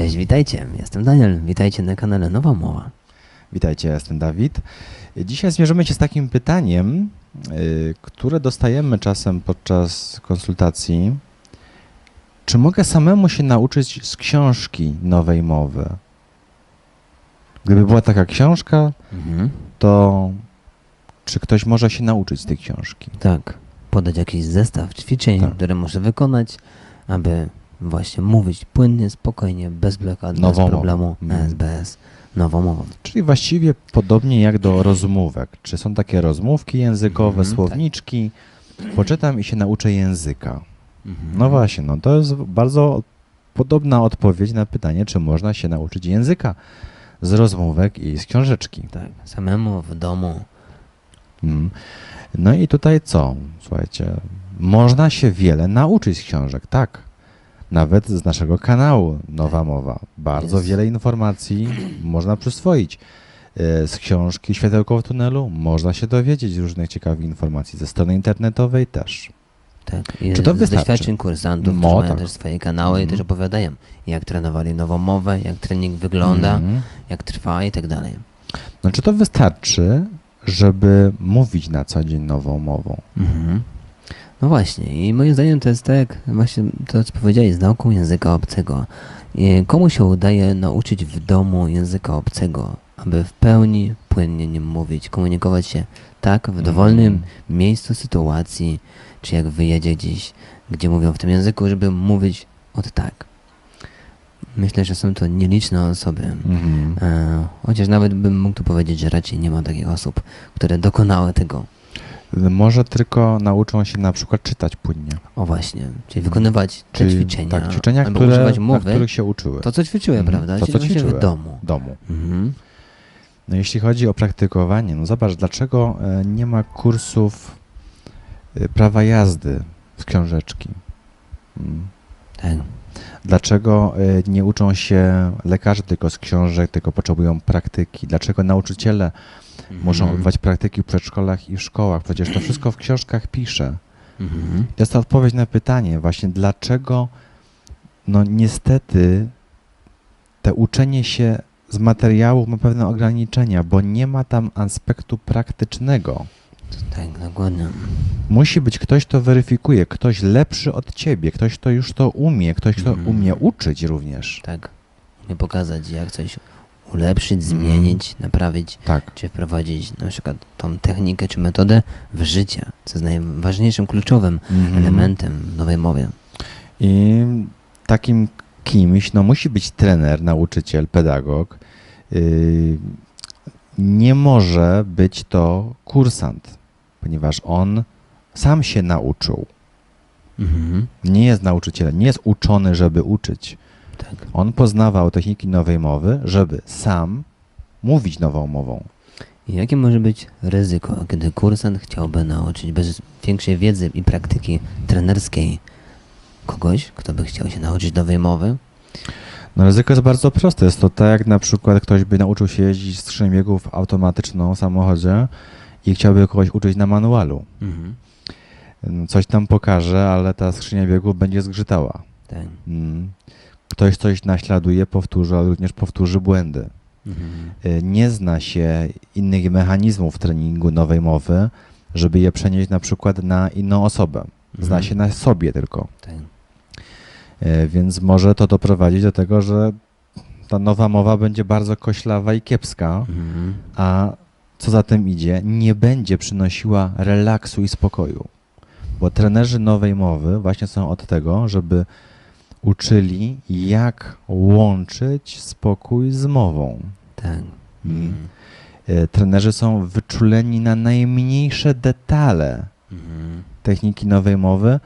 Cześć, witajcie. Jestem Daniel. Witajcie na kanale Nowa Mowa. Witajcie, ja jestem Dawid. Dzisiaj zmierzymy się z takim pytaniem, yy, które dostajemy czasem podczas konsultacji. Czy mogę samemu się nauczyć z książki nowej mowy? Gdyby była taka książka, Mhm. to czy ktoś może się nauczyć z tej książki? Tak, podać jakiś zestaw ćwiczeń, Tak. które może wykonać, aby właśnie mówić płynnie, spokojnie, bez blokady, bez Nową problemu mową. Mhm. SBS. Nową mową. Czyli właściwie podobnie jak do rozmówek. Czy są takie rozmówki językowe, Mhm, słowniczki? Poczytam i się nauczę języka. Mhm. No właśnie, no to jest bardzo podobna odpowiedź na pytanie, czy można się nauczyć języka z rozmówek i z książeczki. Tak, samemu w domu. Mm. No i tutaj co? Słuchajcie, można się wiele nauczyć z książek, tak. Nawet z naszego kanału Nowa Mowa. Bardzo wiele informacji można przyswoić. E, Z książki Światełko w tunelu można się dowiedzieć różnych ciekawych informacji. Ze strony internetowej też. Tak, i Czy to z wystarczy? doświadczeń kursantów, No, którzy mają tak. też swoje kanały i Mhm. też opowiadają, jak trenowali nową mowę, jak trening wygląda, Mhm. jak trwa i tak dalej. No czy to wystarczy, żeby mówić na co dzień nową mową? Mhm. No właśnie, i moim zdaniem to jest tak, właśnie to co powiedziałeś, z nauką języka obcego. Komu się udaje nauczyć w domu języka obcego, aby w pełni płynnie nim mówić, komunikować się tak w dowolnym Mhm. miejscu, sytuacji, czy jak wyjedzie gdzieś, gdzie mówią w tym języku, żeby mówić od tak. Myślę, że są to nieliczne osoby. Mhm. E, chociaż nawet bym mógł tu powiedzieć, że raczej nie ma takich osób, które dokonały tego. Może tylko nauczą się na przykład czytać płynnie. O właśnie, czyli wykonywać te Czyli, ćwiczenia, Tak, ćwiczenia, albo które, używać na mowy, których się uczyły. to co ćwiczyły, Mhm, prawda? to, co ćwiczyły. w domu. domu. Mhm. No jeśli chodzi o praktykowanie, no zobacz, dlaczego e, nie ma kursów e, prawa jazdy z książeczki? Mm. Tak. Dlaczego e, nie uczą się lekarze tylko z książek, tylko potrzebują praktyki? Dlaczego nauczyciele muszą Mhm. odbywać praktyki w przedszkolach i w szkołach? Przecież to wszystko w książkach pisze. Mhm. To jest ta odpowiedź na pytanie właśnie, dlaczego no niestety te uczenie się z materiałów ma pewne ograniczenia, bo nie ma tam aspektu praktycznego. Tak, dokładnie. Musi być ktoś, kto weryfikuje, ktoś lepszy od ciebie, ktoś, kto już to umie, ktoś, kto Mhm. umie uczyć również. Tak. Nie pokazać, jak coś ulepszyć, Mhm. zmienić, naprawić, Tak. czy wprowadzić na przykład tą technikę czy metodę w życie, co jest najważniejszym, kluczowym Mhm. elementem w nowej mowie. I takim kimś, no musi być trener, nauczyciel, pedagog. Yy, nie może być to kursant, ponieważ on sam się nauczył. Mhm. Nie jest nauczycielem, nie jest uczony, żeby uczyć. Tak. On poznawał techniki nowej mowy, żeby sam mówić nową mową. I jakie może być ryzyko, kiedy kursant chciałby nauczyć bez większej wiedzy i praktyki trenerskiej kogoś, kto by chciał się nauczyć nowej mowy? No ryzyko jest bardzo proste. Jest to tak, jak na przykład ktoś by nauczył się jeździć skrzynią biegów automatyczną w samochodzie i chciałby kogoś uczyć na manualu. Mhm. Coś tam pokaże, ale ta skrzynia biegów będzie zgrzytała. Tak. Mm. Ktoś coś naśladuje, powtórzy, ale również powtórzy błędy. Mhm. Y, Nie zna się innych mechanizmów treningu nowej mowy, żeby je przenieść na przykład na inną osobę. Zna Mhm. się na sobie tylko. Tak. E, Więc może to doprowadzić do tego, że ta nowa mowa będzie bardzo koślawa i kiepska, Mhm. a co za tym idzie, nie będzie przynosiła relaksu i spokoju. Bo trenerzy nowej mowy właśnie są od tego, żeby uczyli, jak łączyć spokój z mową. Tak. Mm. E, Trenerzy są wyczuleni na najmniejsze detale Mhm. techniki nowej mowy,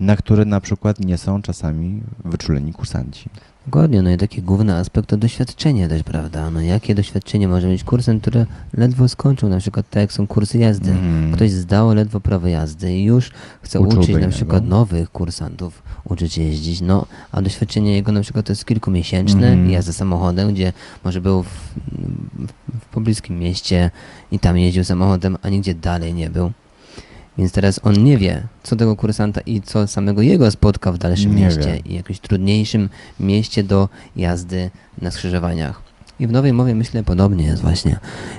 na które na przykład nie są czasami wyczuleni kursanci. Dokładnie, no i taki główny aspekt to doświadczenie też, prawda? No jakie doświadczenie może mieć kursant, który ledwo skończył, na przykład tak jak są kursy jazdy. Mhm. Ktoś zdał ledwo prawo jazdy i już chce Uczyłby uczyć na przykład nowych kursantów, uczyć jeździć, no a doświadczenie jego na przykład to jest kilkumiesięczne, Mhm. jazda samochodem, gdzie może był w, w, w pobliskim mieście i tam jeździł samochodem, a nigdzie dalej nie był. Więc teraz on nie wie, co tego kursanta i co samego jego spotka w dalszym Nie mieście wie. i jakimś trudniejszym mieście do jazdy na skrzyżowaniach. I w nowej mowie myślę podobnie jest właśnie.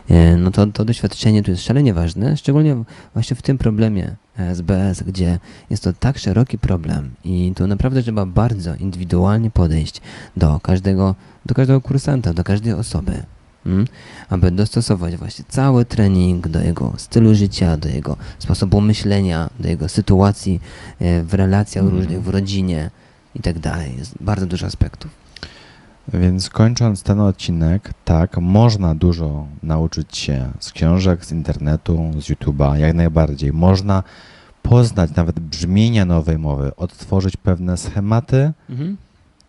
E, No to, to doświadczenie tu jest szalenie ważne, szczególnie właśnie w tym problemie e, SBS, gdzie jest to tak szeroki problem i tu naprawdę trzeba bardzo indywidualnie podejść do każdego, do każdego kursanta, do każdej osoby. Mm? Aby dostosować właśnie cały trening do jego stylu życia, do jego sposobu myślenia, do jego sytuacji e, w relacjach Mhm. różnych, w rodzinie i tak dalej. Jest bardzo dużo aspektów. Więc kończąc ten odcinek, tak, można dużo nauczyć się z książek, z internetu, z YouTube'a, jak najbardziej. Można poznać nawet brzmienia nowej mowy, odtworzyć pewne schematy,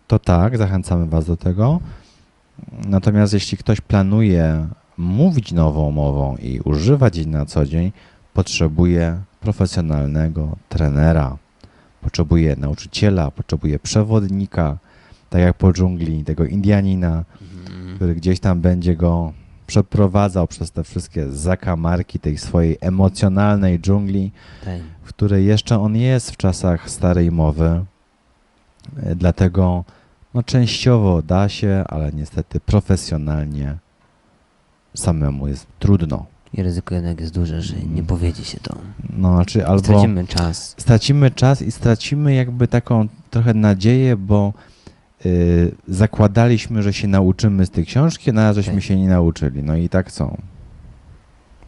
to tak, zachęcamy Was do tego. Natomiast jeśli ktoś planuje mówić nową mową i używać jej na co dzień, potrzebuje profesjonalnego trenera, potrzebuje nauczyciela, potrzebuje przewodnika, tak jak po dżungli, tego Indianina, który gdzieś tam będzie go przeprowadzał przez te wszystkie zakamarki tej swojej emocjonalnej dżungli, Tak. w której jeszcze on jest w czasach starej mowy. E, Dlatego no, częściowo da się, ale niestety profesjonalnie samemu jest trudno. I ryzyko jednak jest duże, że nie powiedzie się to. No, znaczy albo Stracimy czas. stracimy czas i stracimy jakby taką trochę nadzieję, bo y, zakładaliśmy, że się nauczymy z tej książki, na razie żeśmy Tak. się nie nauczyli. No i tak są.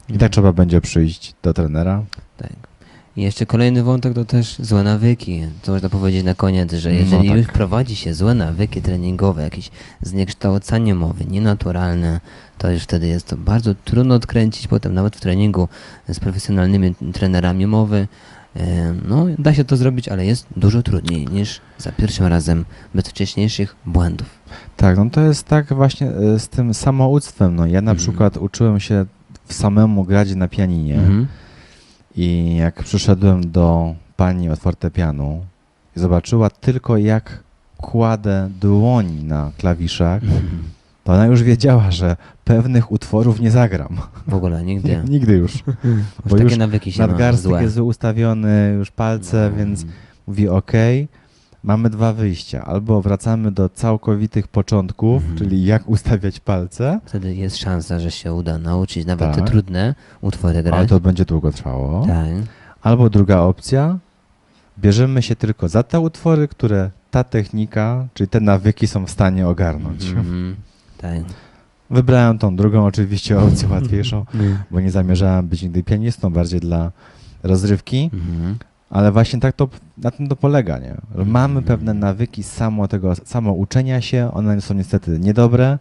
I tak trzeba będzie przyjść do trenera. Tak. I jeszcze kolejny wątek to też złe nawyki. To można powiedzieć na koniec, że No jeżeli tak. już prowadzi się złe nawyki treningowe, jakieś zniekształcanie mowy, nienaturalne, to już wtedy jest to bardzo trudno odkręcić potem nawet w treningu z profesjonalnymi trenerami mowy. E, No, da się to zrobić, ale jest dużo trudniej niż za pierwszym razem bez wcześniejszych błędów. Tak, no to jest tak właśnie y, z tym samouctwem. No ja na Mhm. przykład uczyłem się w samemu grać na pianinie Mhm. I jak przyszedłem do pani od fortepianu i zobaczyła tylko jak kładę dłoń na klawiszach, to ona już wiedziała, że pewnych utworów nie zagram. W ogóle nigdy. Nigdy już. Już bo takie już nawyki się ma Nadgarstek złe. jest ustawiony, już palce, No. więc mówi ok, mamy dwa wyjścia. Albo wracamy do całkowitych początków, Mhm. czyli jak ustawiać palce, Wtedy jest szansa, że się uda nauczyć nawet te Tak. trudne utwory grać. ale to będzie długo trwało. Tak. Albo druga opcja, bierzemy się tylko za te utwory, które ta technika, czyli te nawyki są w stanie ogarnąć. Mhm. Tak. Wybrałem tą drugą oczywiście opcję łatwiejszą, bo nie zamierzałem być nigdy pianistą, bardziej dla rozrywki, Mhm. Ale właśnie tak to, na tym to polega, nie? Że mamy pewne nawyki samo tego, samo uczenia się, one są niestety niedobre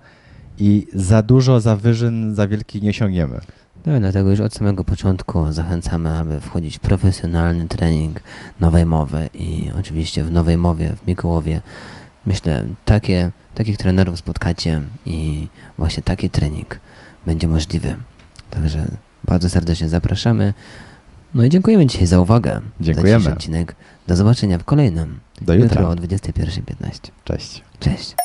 i za dużo, za wyżyn, za wielkich nie osiągniemy. No, dlatego już od samego początku zachęcamy, aby wchodzić w profesjonalny trening nowej mowy i oczywiście w nowej mowie w Mikołowie myślę, takie, takich trenerów spotkacie i właśnie taki trening będzie możliwy. Także bardzo serdecznie zapraszamy. No i dziękujemy dzisiaj za uwagę. Dziękujemy. Za odcinek. Do zobaczenia w kolejnym. Do Jutro jutra. o 21.15. Cześć. Cześć.